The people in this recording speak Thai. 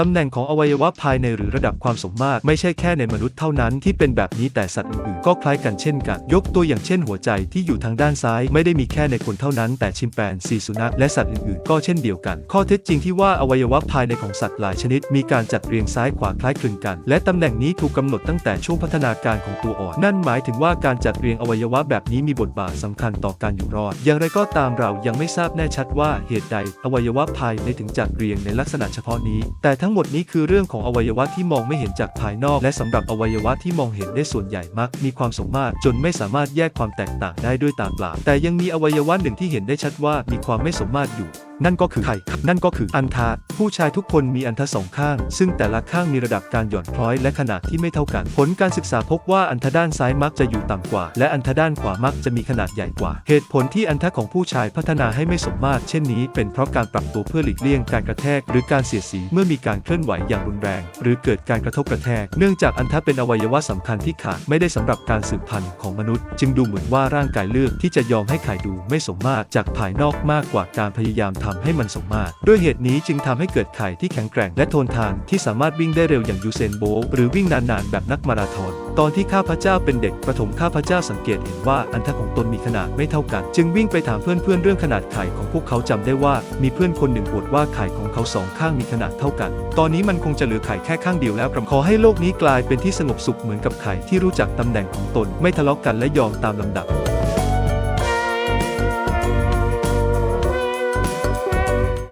ตำแหน่งของอวัยวะภายในหรือระดับความสมมาตรไม่ใช่แค่ในมนุษย์เท่านั้นที่เป็นแบบนี้แต่สัตว์อื่นๆก็คล้ายกันเช่นกัน ยกตัวอย่างเช่นหัวใจที่อยู่ทางด้านซ้ายไม่ได้มีแค่ในคนเท่านั้น แต่ชิมแปนซีสุนัขและสัตว์อื่นๆ ก็เช่นเดียวกัน ข้อเท็จจริงที่ว่าอวัยวะภายในของสัตว์หลายชนิด มีการจัดเรียงซ้ายขวาคล้ายคลึงกัน และตำแหน่งนี้ถูกกำหนดตั้งแต่ช่วงพัฒนาการของตัวอ่อน นั่นหมายถึงว่าการจัดเรียงอวัยวะแบบนี้มีบทบาทสำคัญต่อการอยู่รอด อย่างไรก็ตามเรายังไม่ทราบแน่ชัดว่าเหตุใดอวัยวะภายในถึงจัดเรียงในลักษณะเฉพาะนี้ แต่ทั้งหมดนี้คือเรื่องของอวัยวะที่มองไม่เห็นจากภายนอก และสำหรับอวัยวะที่มองเห็นได้ส่วนใหญ่มัก มีความสมมาตรจนไม่สามารถแยกความแตกต่างได้ด้วยตาเปล่าแต่ยังมีอวัยวะหนึ่งที่เห็นได้ชัดว่ามีความไม่สมมาตรอยู่ นั่นก็คือไข่นั่นก็คืออันทะผู้ชายทุกคนมีอันทะสองข้าง ซึ่งแต่ละข้างมีระดับการหย่อนคล้อยและขนาดที่ไม่เท่ากัน ผลการศึกษาพบว่าอันทะด้านซ้ายมักจะอยู่ต่ำกว่า และอันทะด้านขวามักจะมีขนาดใหญ่กว่า เหตุผลที่อันทะของผู้ชายพัฒนาให้ไม่สมมาตรเช่นนี้ เป็นเพราะการปรับตัวเพื่อหลีกเลี่ยงการกระแทก หรือการเสียดสีเมื่อมีการเคลื่อนไหวอย่างรุนแรง หรือเกิดการกระทบกระแทก เนื่องจากอันทะเป็นอวัยวะสำคัญที่ขาดไม่ได้สำหรับการสืบพันธุ์ของมนุษย์ จึงดูเหมือนว่าร่างกายเลือกที่จะยอมให้ไข่ดูไม่สมมาตรจากภายนอกมากกว่าการพยายามทำให้มันสมมาตร ด้วยเหตุนี้จึงทำให้เกิดไข่ที่แข็งแกร่งและทนทานที่สามารถวิ่งได้เร็วอย่างยูเซนโบหรือวิ่งนานๆแบบนักมาราธอนตอนที่ข้าพเจ้าเป็นเด็กประถมข้าพเจ้าสังเกตเห็นว่าอันทะของตนมีขนาดไม่เท่ากัน จึงวิ่งไปถามเพื่อนๆเรื่องขนาดไข่ของพวกเขาจำได้ว่า มีเพื่อนคนหนึ่งบ่นว่าไข่ของเขาสองข้างมีขนาดเท่ากัน ตอนนี้มันคงจะเหลือไข่แค่ข้างเดียวแล้วครับขอให้โลกนี้กลายเป็นที่สงบสุขเหมือนกับไข่ที่รู้จักตำแหน่งของตนไม่ทะเลาะกันและยอมตามลำดับ